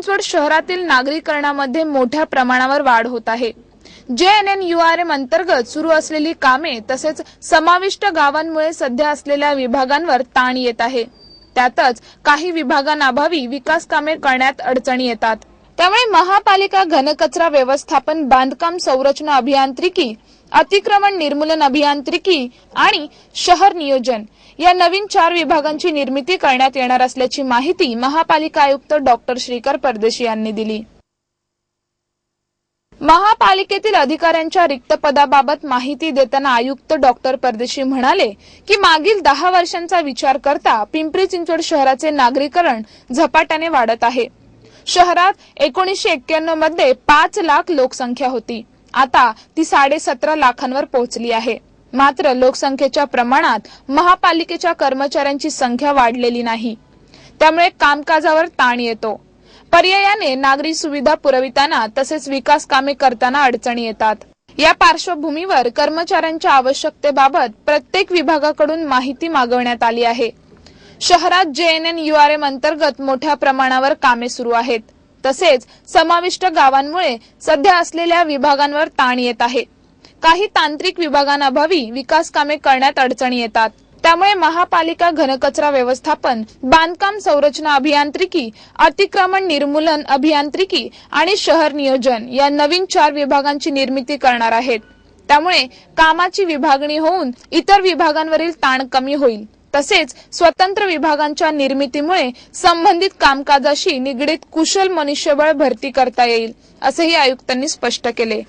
चिंचवड शहरातील नागरीकरणामध्ये मोठ्या प्रमाणावर वाढ होत आहे. J N N U R M अंतर्गत सुरू असलेली कामे तसेच समाविष्ट गावांमुळे सध्या असलेल्या विभागांवर ताण येत आहे. त्यातच काही विभागांअभावी विकास कामे करण्यात अडचणी येतात. त्यामुळे महापालिका घनकचरा व्यवस्थापन बांधकाम संरचना अभियांत्रिकी अतिक्रमण निर्मूलन अभियांत्रिकी आणि शहर नियोजन या नवीन चार विभागांची निर्मिती करण्यात येणार असल्याची माहिती महापालिका आयुक्त डॉक्टर श्रीकर परदेशी यांनी दिली. महापालिकेतील अधिकाऱ्यांच्या रिक्त पदाबाबत माहिती देताना आयुक्त डॉक्टर परदेशी म्हणाले की मागील दहा वर्षांचा विचार करता पिंपरी चिंचवड शहराचे नागरीकरण झपाट्याने वाढत आहे. शहरात एकोणीसशे एक्क्याण्णवमध्ये पाच लाख लोकसंख्या होती. आता ती साडे सतरा लाखांवर पोहोचली आहे. मात्र लोकसंख्येच्या प्रमाणात महापालिकेच्या कर्मचाऱ्यांची संख्या वाढलेली नाही. त्यामुळे कामकाजावर ताण येतो. पर्यायाने नागरी सुविधा पुरविताना तसेच विकास कामे करताना अडचणी येतात. या पार्श्वभूमीवर कर्मचाऱ्यांच्या आवश्यकतेबाबत प्रत्येक विभागाकडून माहिती मागवण्यात आली आहे. शहरात जेएनएन युआरएम अंतर्गत मोठ्या प्रमाणावर कामे सुरू आहेत. तसेच समाविष्ट गावांमुळे सध्या असलेल्या विभागांवर ताण येत आहे. काही तांत्रिक विभागांअभावी विकास कामे करण्यात अडचणी येतात. त्यामुळे महापालिका घनकचरा व्यवस्थापन बांधकाम संरचना अभियांत्रिकी अतिक्रमण निर्मूलन अभियांत्रिकी आणि शहर नियोजन या नवीन चार विभागांची निर्मिती करणार आहेत. त्यामुळे कामाची विभागणी होऊन इतर विभागांवरील ताण कमी होईल. तसेच स्वतंत्र विभागांच्या निर्मितीमुळे संबंधित कामकाजाशी निगडीत कुशल मनुष्यबळ भरती करता येईल असेही आयुक्तांनी स्पष्ट केले.